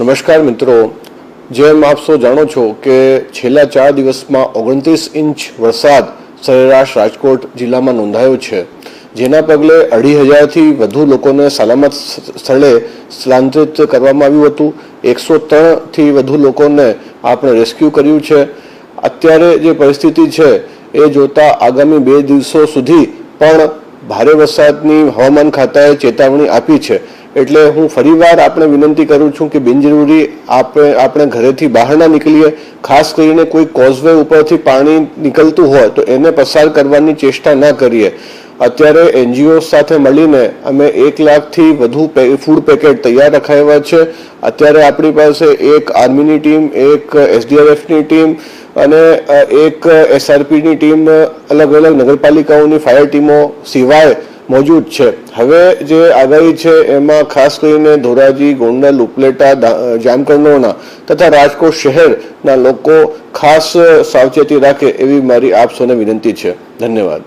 નમસ્કાર મિત્રો. જેમ આપ સૌ જાણો છો કે છેલ્લા ચાર દિવસમાં ઓગણત્રીસ ઇંચ વરસાદ સરેરાશ રાજકોટ જિલ્લામાં નોંધાયો છે. જેના પગલે અઢી હજારથી વધુ લોકોને સલામત સ્થળે સ્થળાંતરિત કરવામાં આવ્યું હતું. એકસો ત્રણથી વધુ લોકોને આપણે રેસ્ક્યુ કર્યું છે. અત્યારે જે પરિસ્થિતિ છે એ જોતા આગામી બે દિવસો સુધી પણ ભારે વરસાદની હવામાન ખાતાએ ચેતવણી આપી છે. એટલે હું ફરીવાર આપણે વિનંતી કરું છું કે બિનજરૂરી આપણે આપણે ઘરેથી બહાર ના નીકળીએ. ખાસ કરીને કોઈ કોઝવે ઉપરથી પાણી નીકળતું હોય તો એને પસાર કરવાની ચેષ્ટા ના કરીએ. અત્યારે એનજીઓ સાથે મળીને અમે એક લાખથી વધુ ફૂડ પેકેટ તૈયાર રખાયા છે. અત્યારે આપણી પાસે એક આર્મીની ટીમ, એક એસડીઆરએફની ટીમ અને એક એસઆરપીની ટીમ અલગ અલગ નગરપાલિકાઓની ફાયર ટીમો સિવાય મોજૂદ છે. હવે જે આગાહી છે, એમાં ખાસ કરીને ધોરાજી, ગોંડલ, ઉપલેટા જામકંડોરણા તથા રાજકોટ શહેરના લોકો ખાસ સાવચેતી રાખે એવી મારી આપ સૌને વિનંતી છે. ધન્યવાદ.